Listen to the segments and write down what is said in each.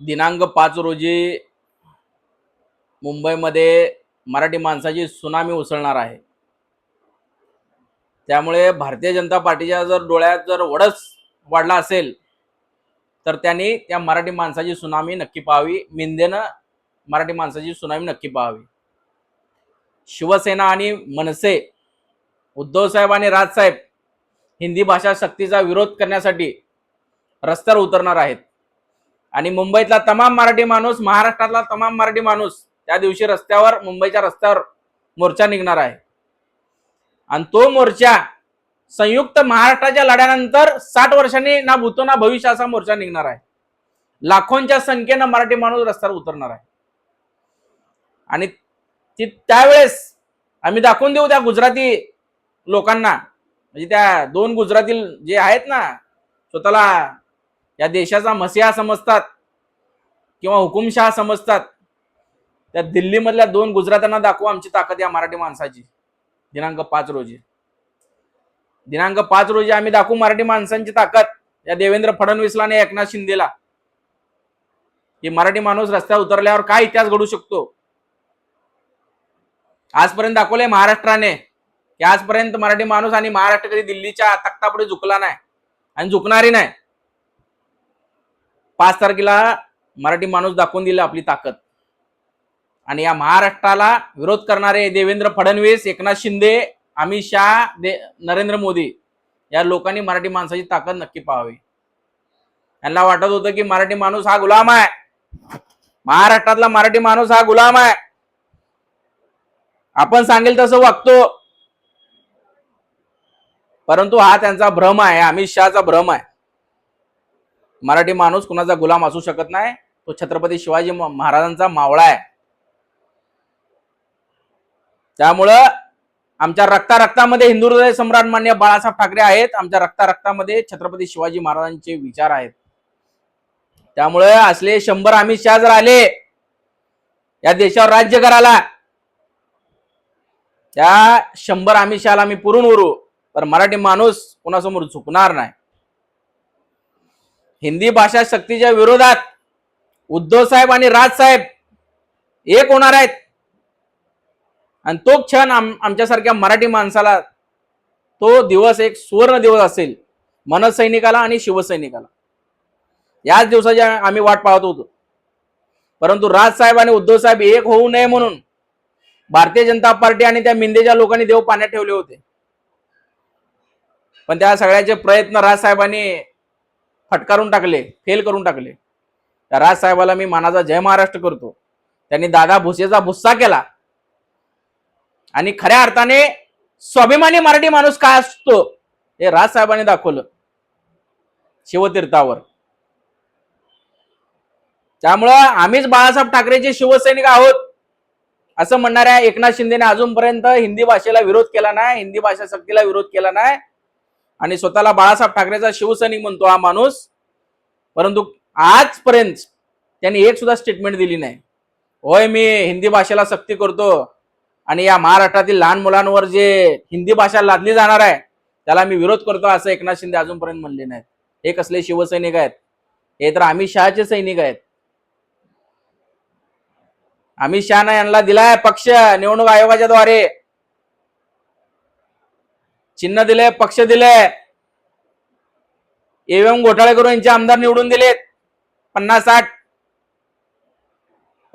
दिनांक पाच रोजी मुंबईमध्ये मराठी माणसाची सुनामी उसळणार आहे. त्यामुळे भारतीय जनता पार्टीच्या जर डोळ्यात जर वडच वाढला असेल तर त्यांनी त्या मराठी माणसाची सुनामी नक्की पाहावी. मिंदेनं मराठी माणसाची सुनामी नक्की पाहावी. शिवसेना आणि मनसे उद्धव साहेब आणि राजसाहेब हिंदी भाषा सक्तीचा विरोध करण्यासाठी रस्त्यावर उतरणार आहेत. आणि मुंबईतला तमाम मराठी माणूस महाराष्ट्रातला तमाम मराठी माणूस त्या दिवशी रस्त्यावर मुंबईच्या रस्त्यावर मोर्चा निघणार आहे. आणि तो मोर्चा संयुक्त महाराष्ट्राच्या लढ्यानंतर साठ वर्षांनी ना भूतो ना भविष्य असा मोर्चा निघणार आहे. लाखोंच्या संख्येनं मराठी माणूस रस्त्यावर उतरणार आहे. आणि ती त्यावेळेस आम्ही दाखवून देऊ त्या गुजराती लोकांना म्हणजे त्या दोन गुजराती जे आहेत ना स्वतःला या देशाचा मसिहा समजतात किंवा हुकुमशहा समजतात. त्या दिल्लीमधल्या दोन गुजरातांना दाखवू आमची ताकद या मराठी माणसाची. दिनांक पाच रोजी. दिनांक पाच रोजी आम्ही दाखवू मराठी माणसांची ताकद या देवेंद्र फडणवीसला आणि एकनाथ शिंदेला. की मराठी माणूस रस्त्यावर उतरल्यावर काय इतिहास घडू शकतो? आजपर्यंत दाखवलंय महाराष्ट्राने की आजपर्यंत मराठी माणूस आणि महाराष्ट्र कधी दिल्लीच्या तख्तापुढे झुकला नाही आणि झुकणारी नाही. पाच तारखेला मराठी माणूस दाखवून दिला आपली ताकद. आणि या महाराष्ट्राला विरोध करणारे देवेंद्र फडणवीस एकनाथ शिंदे अमित शहा दे नरेंद्र मोदी या लोकांनी मराठी माणसाची ताकद नक्की पाहावी. यांना वाटत होतं की मराठी माणूस हा गुलाम आहे. महाराष्ट्रातला मराठी माणूस हा गुलाम आहे. आपण सांगेल तसं वागतो. परंतु हा त्यांचा भ्रम आहे अमित शहाचा भ्रम आहे. मराठी माणूस कुणाचा गुलाम असू शकत नाही तो छत्रपती शिवाजी महाराजांचा मावळा आहे. त्यामुळं आमच्या रक्ता रक्तामध्ये हिंदू हृदय सम्राट मान्य बाळासाहेब ठाकरे आहेत. आमच्या रक्ता रक्तामध्ये छत्रपती शिवाजी महाराजांचे विचार आहेत. त्यामुळे असले शंभर अमित शहा जर आले या देशावर राज्य करायला त्या शंभर अमित शहाला आम्ही पुरून उरू तर मराठी माणूस कोणासमोर झुकणार नाही. हिंदी भाषा शक्तीच्या विरोधात उद्धव साहेब आणि राज साहेब एक होणार आहेत. आणि तो क्षण आम आमच्यासारख्या मराठी माणसाला तो दिवस एक सुवर्ण दिवस असेल. मनसैनिकाला आणि शिवसैनिकाला याच दिवसाची आम्ही वाट पाहत होतो. परंतु राज साहेब आणि उद्धव साहेब एक होऊ नये म्हणून भारतीय जनता पार्टी आणि त्या मिंदेच्या लोकांनी देव पाण्यात ठेवले होते. पण त्या सगळ्याचे प्रयत्न राज साहेबांनी फटकारून टाकले फेल करून टाकले. तर राजसाहेबाला मी मानाचा जय महाराष्ट्र करतो. त्यांनी दादा भुसेचा भुस्सा केला. आणि खऱ्या अर्थाने स्वाभिमानी मराठी माणूस काय असतो हे राजसाहेबांनी दाखवलं. शिवतीर्थावर. त्यामुळं आम्हीच बाळासाहेब ठाकरेचे शिवसैनिक आहोत असं म्हणणाऱ्या एकनाथ शिंदेने अजूनपर्यंत हिंदी भाषेला विरोध केला नाही हिंदी भाषा सक्तीला विरोध केला नाही. आणि स्वतःला बाळासाहेब ठाकरेचा शिवसैनिक म्हणतो हा माणूस. परंतु आजपर्यंत त्यांनी एक सुद्धा स्टेटमेंट दिली नाही. होय मी हिंदी भाषेला सक्ती करतो आणि या महाराष्ट्रातील लहान मुलांवर जे हिंदी भाषा लादली जाणार आहे त्याला मी विरोध करतो असं एकनाथ शिंदे अजूनपर्यंत म्हणले नाहीत. हे कसले शिवसैनिक आहेत? हे तर अमित शहाचे सैनिक आहेत. अमित शहानं यांना दिलाय पक्ष निवडणूक आयोगाच्या द्वारे चिन्ह दिले पक्ष दिले. एवम घोटाळे करून यांचे आमदार निवडून दिलेत. पन्नास साठ.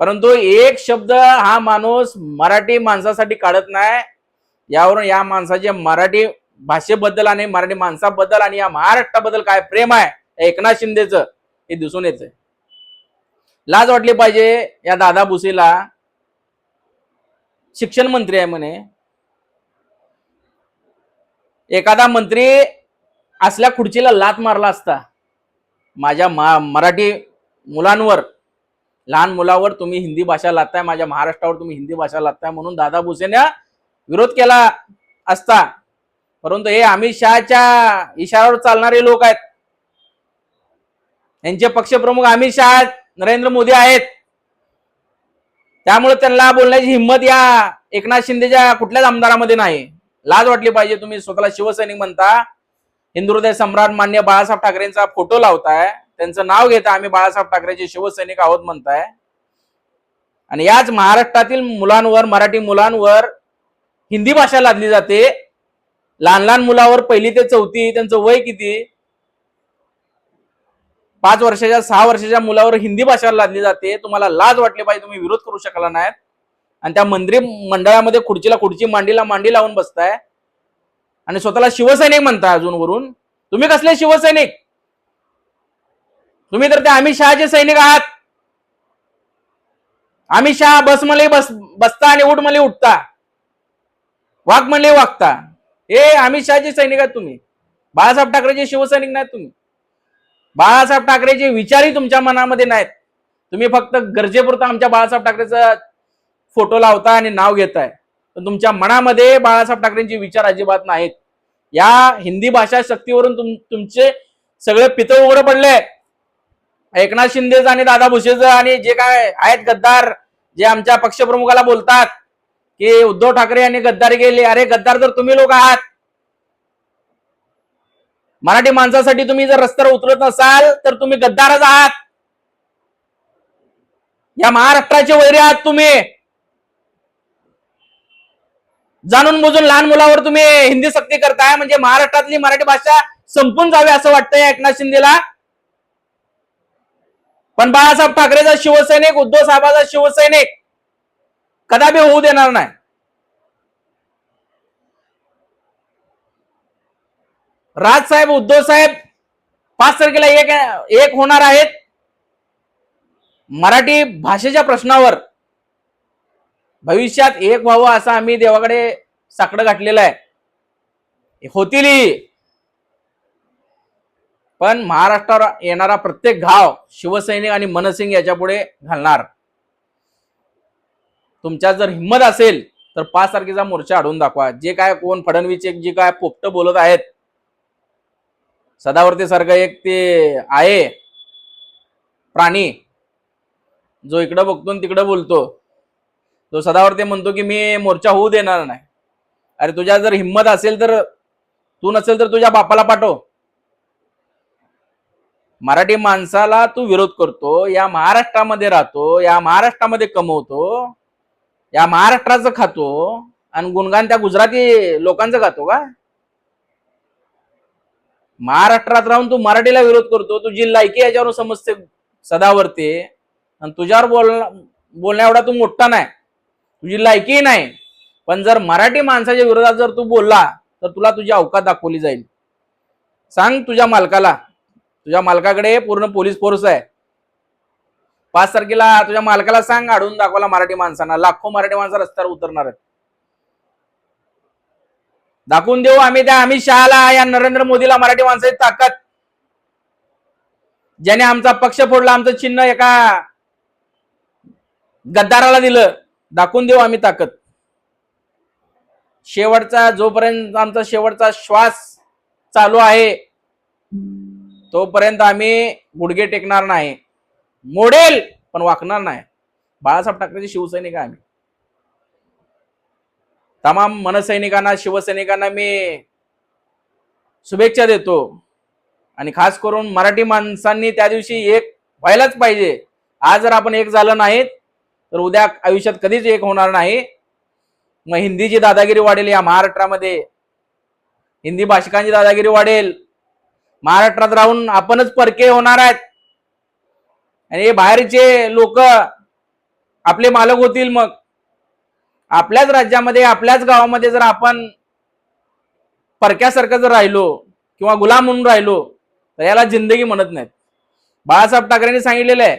परंतु एक शब्द हा माणूस मराठी माणसासाठी काढत नाही. यावरून या माणसाचे मराठी भाषेबद्दल आणि मराठी माणसाबद्दल आणि या महाराष्ट्राबद्दल काय प्रेम आहे? एकनाथ शिंदेचं हे दिसून येत लाज वाटली पाहिजे या दादा भुसेला. शिक्षण मंत्री आहे म्हणे. एखादा मंत्री असल्या खुर्चीला लात मारला असता माझ्या मा- मराठी मुलांवर लहान मुलावर तुम्ही हिंदी भाषा लादताय माझ्या महाराष्ट्रावर तुम्ही हिंदी भाषा लादताय म्हणून दादा भुसेने विरोध केला असता. परंतु हे अमित शहाच्या इशाऱ्यावर चालणारे लोक आहेत. यांचे पक्षप्रमुख अमित शहा नरेंद्र मोदी आहेत. त्यामुळे त्यांना बोलण्याची हिंमत या एकनाथ शिंदेच्या कुठल्याच आमदारामध्ये नाही. लाज वाटली पाहिजे. तुम्ही स्वतःला शिवसैनिक म्हणता. हिंदू हृदय सम्राट मान्य बाळासाहेब ठाकरेंचा फोटो लावताय. त्यांचं नाव घेता आम्ही बाळासाहेब ठाकरेचे शिवसैनिक आहोत म्हणताय. आणि याच महाराष्ट्रातील मुलांवर मराठी मुलांवर हिंदी भाषा लादली जाते. लहान लहान मुलावर पहिली ते चौथी त्यांचं वय किती? पाच वर्षाच्या सहा वर्षाच्या मुलावर हिंदी भाषा लादली जाते. तुम्हाला लाज वाटली पाहिजे तुम्ही विरोध करू शकला नाहीत आणि त्या मंत्री मंडळामध्ये खुर्चीला खुर्ची मांडीला मांडी लावून बसताय. आणि स्वतःला शिवसैनिक म्हणताय अजून वरून. तुम्ही कसले शिवसैनिक? तुम्ही तर ते अमित शहाचे सैनिक आहात. अमित शहा बस मले बस बसता आणि उठ मले उठता. वाघ म्हणले वागता हे अमित शहाचे सैनिक आहात तुम्ही. बाळासाहेब ठाकरेचे शिवसैनिक नाहीत तुम्ही. बाळासाहेब ठाकरेचे विचारही तुमच्या मनामध्ये नाहीत. तुम्ही फक्त गरजेपुरता आमच्या बाळासाहेब ठाकरेचं फोटो लावताय आणि नाव घेताय. पण तुमच्या मनामध्ये बाळासाहेब ठाकरेंचे विचार अजिबात नाहीत. या हिंदी भाषा शक्तीवरून तुम तुमचे सगळे पितळ उघडे पडले एकनाथ शिंदेचं आणि दादा भुसेचं आणि जे काय आहेत गद्दार जे आमच्या पक्षप्रमुखाला बोलतात की उद्धव ठाकरे यांनी गद्दारी केली. अरे गद्दार जर तुम्ही लोक आहात. मराठी माणसासाठी तुम्ही जर रस्त्यावर उतरत नसाल तर तुम्ही गद्दारच आहात. या महाराष्ट्राचे वैरी आहात तुम्ही. जाणून बुजून लहान मुलावर तुम्ही हिंदी सक्ती करताय म्हणजे महाराष्ट्रातली मराठी भाषा संपून जावी असं वाटतंय एकनाथ शिंदेला. पण बाळासाहेब ठाकरेचा शिवसैनिक उद्धव साहेबाचा शिवसैनिक कदापि होऊ देणार नाही. राजसाहेब उद्धव साहेब पाच तारखेला एक एक होणार आहेत. मराठी भाषेच्या प्रश्नावर भविष्यात एक व्हावं असं आम्ही देवाकडे साकडं घातलेलं आहे. होतील पण महाराष्ट्रावर येणारा प्रत्येक घाव शिवसैनिक आणि मनसिंग याच्यापुढे घालणार. तुमच्यात जर हिंमत असेल तर पाच तारखेचा मोर्चा अडवून दाखवा. जे काय कोण फडणवीस एक जे काय पोपट बोलत आहेत. सदावर्ती सारखं एक ते आहे. प्राणी. जो इकडं बघतो तिकडं बोलतो. तो सदावर्ते म्हणतो की मी मोर्चा होऊ देणार नाही. अरे तुझ्या जर हिंमत असेल तर तू नसेल तर तुझ्या बापाला पाठव. मराठी माणसाला तू विरोध करतो या महाराष्ट्रामध्ये राहतो या महाराष्ट्रामध्ये कमवतो या महाराष्ट्राचं खातो आणि गुणगान त्या गुजराती लोकांचं खातो का? महाराष्ट्रात राहून तू मराठीला विरोध करतो तुझी लायकी याच्यावर समजते सदावरती. आणि तुझ्यावर बोल बोलण्या एवढा तू मोठा नाही. तुझी लायकी नाही. पण जर मराठी माणसाच्या विरोधात जर तू बोलला तर तुला तुझी अवकात दाखवली जाईल. सांग तुझ्या मालकाला. तुझ्या मालकाकडे पूर्ण पोलीस फोर्स आहे. पाच तारखेला तुझ्या मालकाला सांग अडवून दाखवला मराठी माणसांना. लाखो मराठी माणसं रस्त्यावर उतरणार आहेत. दाखवून देऊ आम्ही त्या अमित शहाला या नरेंद्र मोदीला मराठी माणसाची ताकद. ज्याने आमचा पक्ष फोडला आमचं चिन्ह एका गद्दाराला दिलं. दाखवून देऊ आम्ही ताकद. शेवटचा जोपर्यंत आमचा शेवटचा श्वास चालू आहे तोपर्यंत आम्ही गुडघे टेकणार नाही. मोडेल पण वाकणार नाही. बाळासाहेब ठाकरेचे शिवसैनिक आहे आम्ही. तमाम मनसैनिकांना शिवसैनिकांना मी शुभेच्छा देतो. आणि खास करून मराठी माणसांनी त्या दिवशी एक व्हायलाच पाहिजे. आज जर आपण एक झालं नाहीत तर उद्या आयुष्यात कधीच एक होणार नाही. मग हिंदीची दादागिरी वाढेल या महाराष्ट्रामध्ये. हिंदी भाषिकांची दादागिरी वाढेल. महाराष्ट्रात राहून आपणच परके होणार आहेत. आणि हे बाहेरचे लोक आपले मालक होतील मग. आपल्याच राज्यामध्ये आपल्याच गावामध्ये जर आपण परक्यासारखं जर राहिलो किंवा गुलाम म्हणून राहिलो तर याला जिंदगी म्हणत नाहीत. बाळासाहेब ठाकरेंनी सांगितलेलं आहे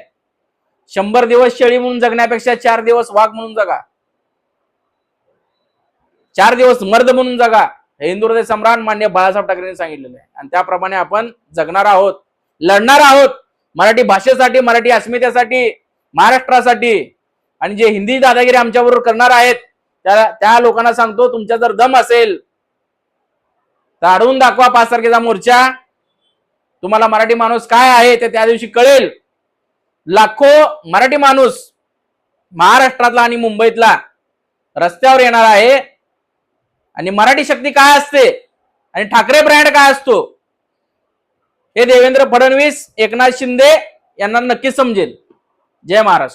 शंभर दिवस शेळी म्हणून जगण्यापेक्षा चार दिवस वाघ म्हणून जगा. चार दिवस मर्द म्हणून जगा. हे हिंदू हृदय सम्राट मान्य बाळासाहेब ठाकरेंनी सांगितलेलं आहे. आणि त्याप्रमाणे आपण जगणार आहोत लढणार आहोत. मराठी भाषेसाठी मराठी अस्मितेसाठी महाराष्ट्रासाठी. आणि जे हिंदी दादागिरी आमच्याबरोबर करणार आहेत त्या त्या लोकांना सांगतो तुमच्या जर दम असेल तर अडवून दाखवा पाच तारखेचा मोर्चा. तुम्हाला मराठी माणूस काय आहे ते त्या दिवशी कळेल. लाखो मराठी माणूस महाराष्ट्रातला आणि मुंबईतला रस्त्यावर येणार आहे. आणि मराठी शक्ती काय असते? आणि ठाकरे ब्रँड काय असतो? हे देवेंद्र फडणवीस एकनाथ शिंदे यांना नक्की समजेल. जय महाराष्ट्र.